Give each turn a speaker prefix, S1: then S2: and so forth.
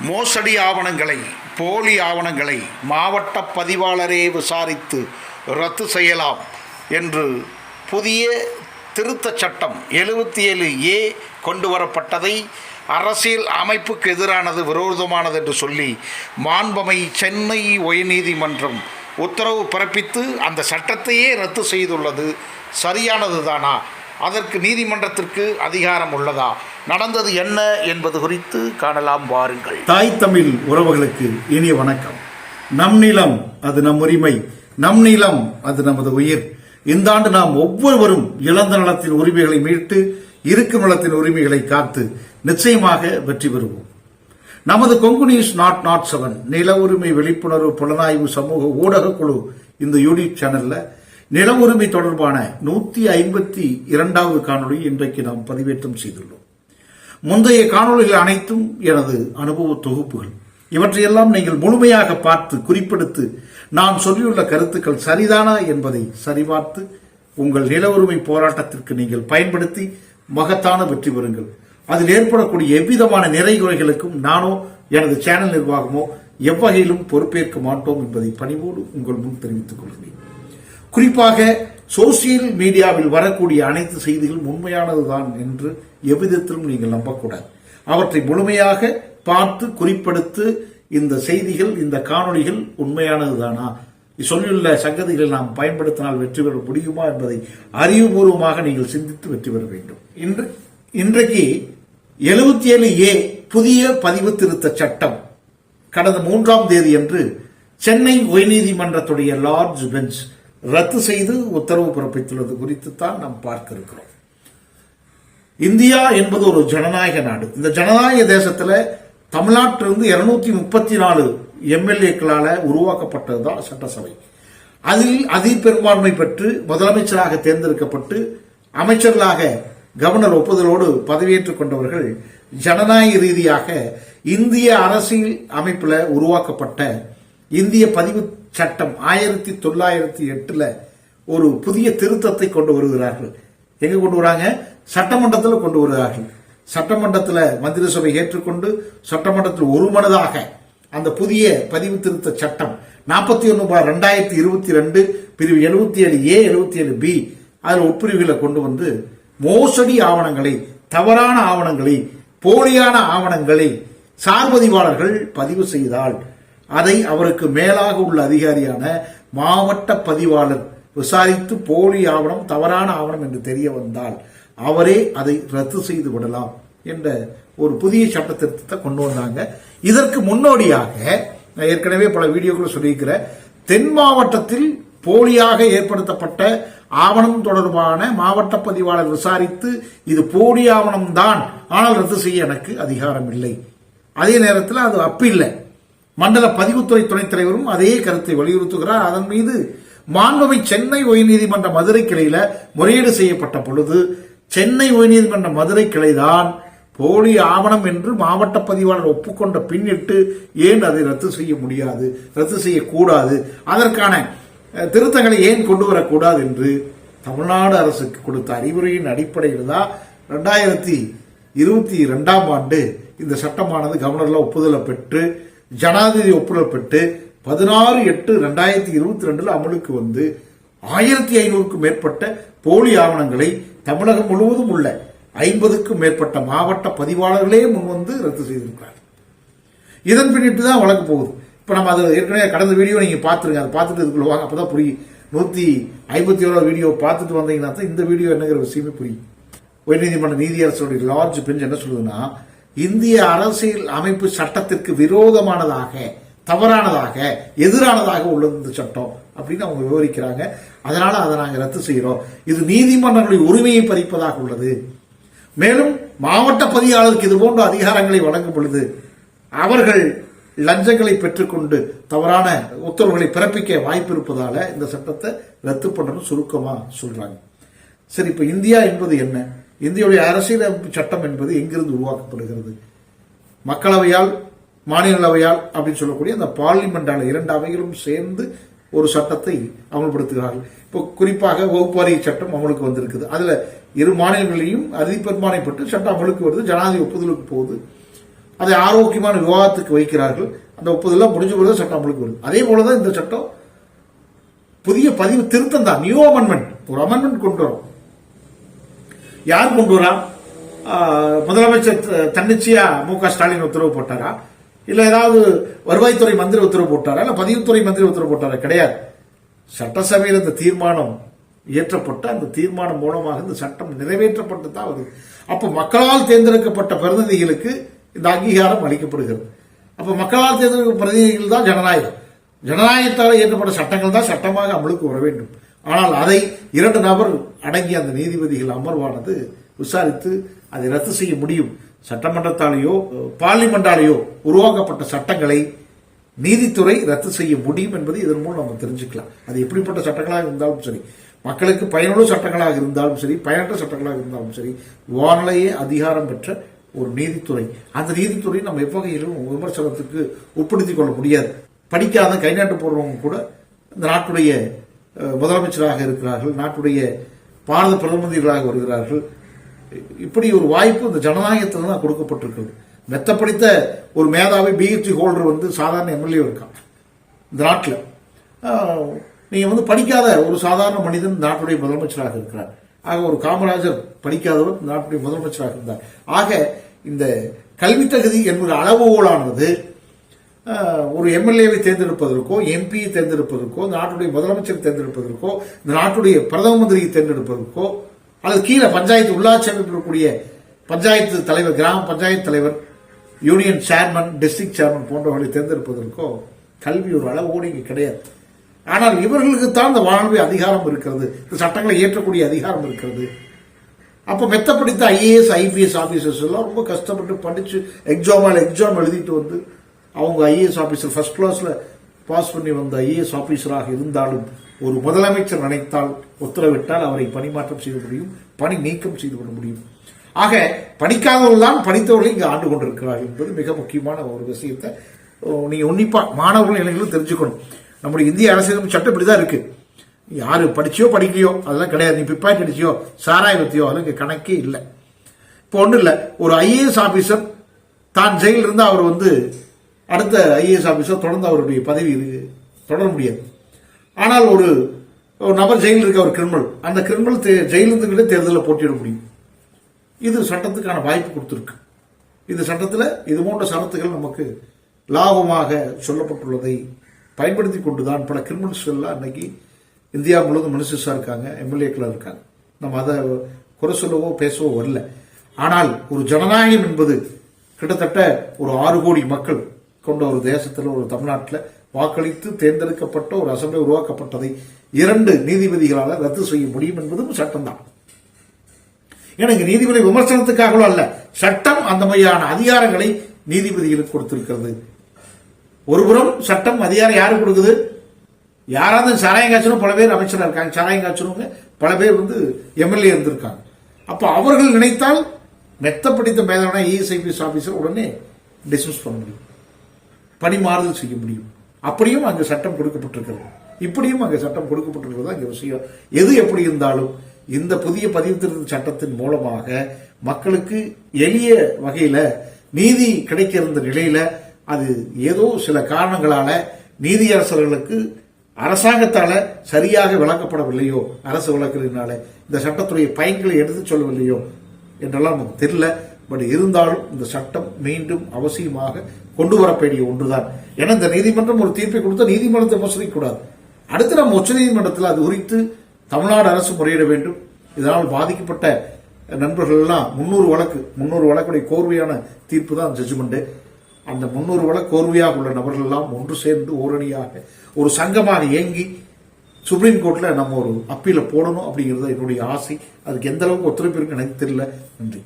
S1: மோசடி ஆவணங்களை போலி ஆவணங்களை மாவட்ட பதிவாளரே விசாரித்து ரத்து செய்யலாம் என்று புதிய திருத்தச் சட்டம் எழுபத்தி ஏழு ஏ கொண்டு வரப்பட்டதை அரசியல் அமைப்புக்கு எதிரானது விரோதமானது என்று சொல்லி மாண்பமை சென்னை உயர்நீதிமன்றம் உத்தரவு பிறப்பித்து அந்த சட்டத்தையே ரத்து செய்துள்ளது. சரியானது தானா அதற்கு நீதிமன்றத்திற்கு அதிகாரம் உள்ளதா? நடந்தது என்ன என்பது குறித்து காணலாம் வாருங்கள்.
S2: தாய் தமிழ் உறவுகளுக்கு இனிய வணக்கம். நம் நிலம் அது நம் உரிமை. நம் நிலம் அது நமது உயிர். இந்த ஆண்டு நாம் ஒவ்வொருவரும் இழந்த நலத்தின் உரிமைகளை மீட்டு இருக்கும் நலத்தின் உரிமைகளை காத்து நிச்சயமாக வெற்றி பெறுவோம். நமது Kongu news naught naught seven நில உரிமை விழிப்புணர்வு புலனாய்வு சமூக ஊடக குழு இந்த யூடியூப் சேனல்ல நில உரிமை தொடர்பான நூத்தி ஐம்பத்தி இரண்டாவது காணொளி இன்றைக்கு நாம் பதிவேற்றம் செய்துள்ளோம். முந்தைய காணொளிகள் அனைத்தும் எனது அனுபவ தொகுப்புகள். இவற்றையெல்லாம் நீங்கள் முழுமையாக பார்த்து குறிப்பெடுத்து நான் சொல்லியுள்ள கருத்துக்கள் சரிதானா என்பதை சரிபார்த்து உங்கள் நில உரிமை போராட்டத்திற்கு நீங்கள் பயன்படுத்தி மகத்தான வெற்றி பெறுங்கள். அதில் ஏற்படக்கூடிய எவ்விதமான நிறைகுறைகளுக்கும் நானோ எனது சேனல் நிர்வாகமோ எவ்வகையிலும் பொறுப்பேற்க மாட்டோம் என்பதை பணிவோடு உங்கள் முன் தெரிவித்துக் கொள்கிறேன். குறிப்பாக சோசியல் மீடியாவில் வரக்கூடிய அனைத்து செய்திகளும் உண்மையானதுதான் என்று எவ்விதத்திலும் நீங்கள் நம்பக்கூடாது. அவற்றை முழுமையாக பார்த்து குறிப்பெடுத்து இந்த செய்திகள் இந்த காணொளிகள் உண்மையானதுதானா? சொல்லியுள்ள சங்கதிகளை நாம் பயன்படுத்தினால் வெற்றி பெற முடியுமா என்பதை அறிவுபூர்வமாக நீங்கள் சிந்தித்து வெற்றி பெற வேண்டும். இன்று இன்றைக்கு எழுபத்தி ஏழு ஏ புதிய பதிவு திருத்த சட்டம். கடந்த மூன்றாம் தேதி அன்று சென்னை உயர்நீதிமன்றத்துடைய லார்ஜ் பெஞ்ச் ரத்து செய்து உத்தரவு பிறப்பித்துள்ளது குறித்து தான் நாம் பார்க்க இருக்கிறோம் இந்தியா என்பது ஒரு ஜனநாயக நாடு. இந்த ஜனநாயக தேசத்துல தமிழ்நாட்டிலிருந்து இருநூத்தி முப்பத்தி நாலு எம்எல்ஏக்களால உருவாக்கப்பட்டதுதான் சட்டசபை. அதில் அதிபெரும்பான்மை பெற்று முதலமைச்சராக தேர்ந்தெடுக்கப்பட்டு அமைச்சர்களாக கவர்னர் ஒப்புதலோடு பதவியேற்றுக் கொண்டவர்கள் ஜனநாயக ரீதியாக இந்திய அரசியல் அமைப்பில் உருவாக்கப்பட்ட இந்திய பதிவு சட்டம் ஆயிரத்தி தொள்ளாயிரத்தி எட்டுல ஒரு புதிய திருத்தத்தை கொண்டு வருகிறார்கள். எங்க கொண்டு வராங்க? சட்டமன்றத்தில் கொண்டு வருகிறார்கள். சட்டமன்றத்தில் மந்திரி சபை ஏற்றுக்கொண்டு சட்டமன்றத்தில் ஒரு மனதாக அந்த புதிய பதிவு திருத்த சட்டம் நாற்பத்தி ஒன்று பார் ரெண்டாயிரத்தி இருபத்தி ரெண்டு பிரிவு எழுபத்தி ஏழு ஏ எழுபத்தி ஏழு பி அதில் உட்பிரிவுகளை கொண்டு வந்து மோசடி ஆவணங்களை தவறான ஆவணங்களை போலியான ஆவணங்களை சார்பதிவாளர்கள் பதிவு செய்தால் அதை அவருக்கு மேலாக உள்ள அதிகாரியான மாவட்ட பதிவாளர் விசாரித்து போலி ஆவணம் தவறான ஆவணம் என்று தெரிய வந்தால் அவரே அதை ரத்து செய்து விடலாம் என்ற ஒரு புதிய சட்ட திருத்தத்தை கொண்டு வந்தாங்க. இதற்கு முன்னோடியாக நான் ஏற்கனவே பல வீடியோக்களை சொல்லியிருக்கிறேன் தென் மாவட்டத்தில் போலியாக ஏற்படுத்தப்பட்ட ஆவணம் தொடர்பான மாவட்ட பதிவாளர் விசாரித்து இது போலி ஆவணம் தான் ஆனால் ரத்து செய்ய எனக்கு அதிகாரம் இல்லை. அதே நேரத்தில் அது அப்பில்லை. மண்டல பதிவுத்துறை துணைத் தலைவரும் அதே கருத்தை வலியுறுத்துகிறார். அதன் மீது மாண்புமை சென்னை உயர்நீதிமன்ற மதுரை கிளையில முறையீடு செய்யப்பட்ட பொழுது சென்னை உயர்நீதிமன்ற மதுரை கிளைதான் போலி ஆவணம் என்று மாவட்ட பதிவாளர் ஒப்புக்கொண்ட பின்னிட்டு ஏன் அதை ரத்து செய்ய முடியாது ரத்து செய்யக்கூடாது? அதற்கான திருத்தங்களை ஏன் கொண்டு வரக்கூடாது என்று தமிழ்நாடு அரசுக்கு கொடுத்த அறிவுரையின் அடிப்படையில் தான் ரெண்டாயிரத்தி இருபத்தி ரெண்டாம் ஆண்டு இந்த சட்டமானது கவர்னரில் ஒப்புதலை பெற்று ஜனாதிபதி ஒப்புதல் பெற்று பதினாறு எட்டு ரெண்டாயிரத்தி இருபத்தி ரெண்டில் அமலுக்கு வந்து ஆயிரத்தி ஐநூறுக்கும் மேற்பட்ட போலி ஆவணங்களை தமிழகம் முழுவதும் உள்ள ஐம்பதுக்கும் மேற்பட்ட மாவட்ட பதிவாளர்களே முன்வந்து ரத்து செய்திருக்கிறார். இதன் பின்னிட்டு தான் வழக்கு போகுது. இப்போ நம்ம அது ஏற்கனவே கடந்த வீடியோ நீங்க பார்த்துருங்க. அதை பார்த்துட்டு இதுக்குள்ள வாங்க அப்பதான் புரியும். நூத்தி ஐம்பத்தி ஓராவது வீடியோ பார்த்துட்டு வந்தீங்கன்னா தான் இந்த வீடியோ என்னங்கிற விஷயமே புரியும். உயர்நீதிமன்ற நீதியரசருடைய லார்ஜ் பெஞ்ச் என்ன சொல்லுதுன்னா இந்திய அரசியல் அமைப்பு சட்டத்திற்கு விரோதமானதாக தவறானதாக எதிரானதாக உள்ளது இந்த சட்டம் அப்படின்னு அவங்க விவரிக்கிறாங்க. அதனால அதை நாங்கள் ரத்து செய்கிறோம். இது நீதிமன்றங்களின் உரிமையை பறிப்பதாக உள்ளது. மேலும் மாவட்ட பதிவாளருக்கு இது போன்ற அதிகாரங்களை வழங்கும் பொழுது அவர்கள் லஞ்சங்களை பெற்றுக்கொண்டு தவறான உத்தரவுகளை பிறப்பிக்க வாய்ப்பு இருப்பதால இந்த சட்டத்தை ரத்து பண்ணணும் சுருக்கமா சொல்றாங்க. சரி இப்ப இந்தியா என்பது என்ன? இந்தியாவுடைய அரசியலமைப்பு சட்டம் என்பது எங்கிருந்து உருவாக்கப்படுகிறது? மக்களவையால் மாநிலங்களவையால் அப்படின்னு சொல்லக்கூடிய அந்த பார்லிமெண்டால இரண்டு அவைகளும் சேர்ந்து ஒரு சட்டத்தை அமல்படுத்துகிறார்கள். இப்போ குறிப்பாக வகுப்பாரிய சட்டம் அமலுக்கு வந்திருக்குது. அதில் இரு மாநிலங்களையும் அதிபெருமானைப்பட்டு சட்டம் அமலுக்கு வருது. ஜனாதிபதி ஒப்புதலுக்கு போகுது. அதை ஆரோக்கியமான விவாதத்துக்கு வைக்கிறார்கள். அந்த ஒப்புதலாம் முடிஞ்ச பிறகு சட்டம் அமலுக்கு வருது. அதே போலதான் இந்த சட்டம் புதிய பதிவு திருத்தம் தான். நியூ அமெண்ட்மெண்ட் ஒரு அமெண்ட்மெண்ட் கொண்டு வரும். யார் கொண்டு வரா முதலமைச்சர் தன்னிச்சையா மு க ஸ்டாலின் உத்தரவு போட்டாரா? இல்ல ஏதாவது வருவாய்த்துறை மந்திரி உத்தரவு போட்டாரா? இல்ல பதிவுத்துறை மந்திரி உத்தரவு போட்டாரா? கிடையாது. சட்டசபையில் இந்த தீர்மானம் இயற்றப்பட்ட அந்த தீர்மானம் மூலமாக இந்த சட்டம் நிறைவேற்றப்பட்டு தான் வருது. அப்ப மக்களால் தேர்ந்தெடுக்கப்பட்ட பிரதிநிதிகளுக்கு இந்த அங்கீகாரம் அளிக்கப்படுகிறது. அப்ப மக்களால் தேர்ந்தெடுக்கப்பட்ட பிரதிநிதிகள் தான் ஜனநாயகம். ஜனநாயகத்தால் இயற்றப்பட்ட சட்டங்கள் தான் சட்டமாக அமலுக்கு வர வேண்டும். ஆனால் அதை இரண்டு நபர் அடங்கிய அந்த நீதிபதிகள் அமர்வானது விசாரித்து அதை ரத்து செய்ய முடியும். சட்டமன்றத்தாலேயோ பார்லிமெண்டாலேயோ உருவாக்கப்பட்ட சட்டங்களை நீதித்துறை ரத்து செய்ய முடியும் என்பதை இதன் மூலம் நம்ம தெரிஞ்சுக்கலாம். அது எப்படிப்பட்ட சட்டங்களாக இருந்தாலும் சரி மக்களுக்கு பயனுள்ள சட்டங்களாக இருந்தாலும் சரி பயனற்ற சட்டங்களாக இருந்தாலும் சரி வானிலையே அதிகாரம் பெற்ற ஒரு நீதித்துறை. அந்த நீதித்துறை நம்ம எவ்வகையிலும் விமர்சனத்துக்கு உட்படுத்திக் கொள்ள முடியாது. படிக்காத கைநாட்டு போடுறவங்க கூட இந்த நாட்டுடைய முதலமைச்சராக இருக்கிறார்கள் நாட்டுடைய பாரத பிரதமதிகளாக வருகிறார்கள் இப்படி ஒரு வாய்ப்பு இந்த ஜனநாயகத்தில் தான் கொடுக்கப்பட்டிருக்கிறது. மெத்த படித்த ஒரு மேதாவி பிஹெச்டி ஹோல்டர் வந்து சாதாரண எம்எல்ஏ இருக்கான். இந்த நாட்டில். நீங்கள் வந்து படிக்காத ஒரு சாதாரண மனிதன் நாட்டுடைய முதலமைச்சராக இருக்கிறார். ஆக ஒரு காமராஜர் படிக்காதவர் நாட்டுடைய முதலமைச்சராக இருந்தார். ஆக இந்த கல்வி தகுதி என்பது அளவுகோலானது. ஒரு எம்எல்ஏவை தேர்ந்தெடுப்பதற்கோ எம்பியை தேர்ந்தெடுப்பதற்கோ நாட்டுடைய முதலமைச்சர் தேர்ந்தெடுப்பதற்கோ இந்த நாட்டுடைய பிரதம மந்திரியை தேர்ந்தெடுப்பதற்கோ அல்லது கீழே பஞ்சாயத்து உள்ளாட்சி அமைப்பில் இருக்கக்கூடிய பஞ்சாயத்து தலைவர் கிராம பஞ்சாயத்து தலைவர் யூனியன் சேர்மன் டிஸ்ட்ரிக்ட் சேர்மன் போன்றவர்களை தேர்ந்தெடுப்பதற்கோ கல்வி ஒரு அளவோடு இங்கே கிடையாது. ஆனால் இவர்களுக்கு தான் இந்த வாழ்வு அதிகாரம் இருக்கிறது. இந்த சட்டங்களை இயற்றக்கூடிய அதிகாரம் இருக்கிறது. அப்போ மெத்த படித்த ஐஏஎஸ் ஐபிஎஸ் ஆஃபீஸர்ஸ் எல்லாம் ரொம்ப கஷ்டப்பட்டு படித்து எக்ஸாமால் எக்ஸாம் எழுதிட்டு வந்து அவங்க ஐஏஎஸ் ஆஃபீஸர் ஃபர்ஸ்ட் கிளாஸில் பாஸ் பண்ணி வந்த ஐஏஎஸ் ஆபீசராக இருந்தாலும் ஒரு முதலமைச்சர் நினைத்தால் உத்தரவிட்டால் அவரை பணிமாற்றம் செய்து முடியும் பணி நீக்கம் செய்து கொள்ள முடியும். ஆக படிக்காதவர்கள் தான் படித்தவர்கள் இங்கு ஆண்டு கொண்டிருக்கிறார்கள் என்பது மிக முக்கியமான ஒரு விஷயத்தை நீங்கள் உன்னிப்பாக மாணவர்கள் இளைஞர்களும் தெரிஞ்சுக்கணும். நம்முடைய இந்திய அரசியலமைப்பு சட்டம் இப்படிதான் இருக்குது யார் படிச்சியோ படிக்கலையோ அதெல்லாம் கிடையாது. நீ பிப்பாய் அடிச்சியோ சாராய பற்றியோ அதெல்லாம் இங்கே கணக்கே இல்லை. இப்போ ஒன்றும் இல்லை. ஒரு ஐஏஎஸ் ஆஃபீஸர் தான் ஜெயிலிருந்து அவர் வந்து அடுத்த ஐஏஎஸ் ஆஃபீஸர் தொடர்ந்து அவருடைய பதவி இருக்கு- தொடர முடியாது. ஆனால் ஒரு ஒரு நபர் ஜெயிலில் இருக்க ஒரு கிரிமினல் அந்த கிரிமினல் ஜெயிலிருந்துக்கிட்டே தேர்தலில் போட்டியிட முடியும். இது சட்டத்துக்கான வாய்ப்பு கொடுத்துருக்கு. இந்த சட்டத்தில் இது போன்ற சரத்துகள் நமக்கு லாபமாக சொல்லப்பட்டுள்ளதை பயன்படுத்தி கொண்டு தான் பல கிரிமினல்ஸ் எல்லாம் இன்னைக்கு இந்தியா முழுவதும் மினிஸ்டர்ஸாக இருக்காங்க எம்எல்ஏக்களாக இருக்காங்க. நம்ம அதை குறை சொல்லவோ பேசவோ வரல. ஆனால் ஒரு ஜனநாயகம் என்பது கிட்டத்தட்ட ஒரு ஆறு கோடி மக்கள் கொண்ட ஒரு தேசத்தில் ஒரு தமிழ்நாட்டில் வாக்களித்து தேர்ந்தெடுக்கப்பட்ட ஒரு அசெம்பிளி உருவாக்கப்பட்டதை இரண்டு நீதிபதிகளால் ரத்து செய்ய முடியும் என்பதும் சட்டம்தான். ஏன்னா நீதிபதி விமர்சனத்துக்காகவோ அல்ல சட்டம் அந்த மாதிரியான அதிகாரங்களை நீதிபதிகளுக்கு கொடுத்திருக்கிறது. ஒருபுறம் சட்டம் அதிகாரம் யாரு கொடுக்குது? யாராவது சாராயம் பல பேர் அமைச்சராக இருக்காங்க. சாராயம் பல பேர் வந்து எம்எல்ஏ இருந்திருக்காங்க. அப்போ அவர்கள் நினைத்தால் மெத்த படித்த மேதான இஎஸ்ஐபிஎஸ் ஆபீசர் உடனே டிஸ்மிஸ் பண்ண முடியும். பணிமாறுதல் செய்ய முடியும். அப்படியும் அங்கு சட்டம் கொடுக்கப்பட்டிருக்கிறது. இப்படியும் அங்கு சட்டம் கொடுக்கப்பட்டிருக்கிறது. அங்கே விஷயம். எது எப்படி இருந்தாலும் இந்த புதிய பதிவு திருத்த சட்டத்தின் மூலமாக மக்களுக்கு எளிய வகையில நீதி கிடைக்க இருந்த நிலையில அது ஏதோ சில காரணங்களால நீதியரசர்களுக்கு அரசாங்கத்தால சரியாக விளக்கப்படவில்லையோ அரசு விளக்குறதுனால இந்த சட்டத்துடைய பயன்களை எடுத்துச் சொல்லவில்லையோ என்றெல்லாம் நமக்கு தெரியல. பட் இருந்தாலும் இந்த சட்டம் மீண்டும் அவசியமாக கொண்டு வரக்கூடிய ஒன்றுதான். ஏன்னா இந்த நீதிமன்றம் ஒரு தீர்ப்பை கொடுத்தா நீதிமன்றத்தை விமர்சிக்க கூடாது அடுத்து நம்ம உச்சநீதிமன்றத்தில் அது குறித்து தமிழ்நாடு அரசு முறையிட வேண்டும். இதனால் பாதிக்கப்பட்ட நண்பர்கள்லாம் முன்னூறு வழக்கு முன்னூறு வழக்குடைய கோர்வையான தீர்ப்பு தான் ஜட்ஜ்மெண்ட் அந்த முன்னூறு வழக்கு கோர்வையாக உள்ள நபர்கள் எல்லாம் ஒன்று சேர்ந்து ஓரணியாக ஒரு சங்கமாக இயங்கி சுப்ரீம் கோர்ட்ல நம்ம ஒரு அப்பீல போடணும் அப்படிங்கிறது என்னுடைய ஆசை. அதுக்கு எந்த அளவுக்கு ஒத்துழைப்பு இருக்குன்னு எனக்கு தெரியல. நன்றி.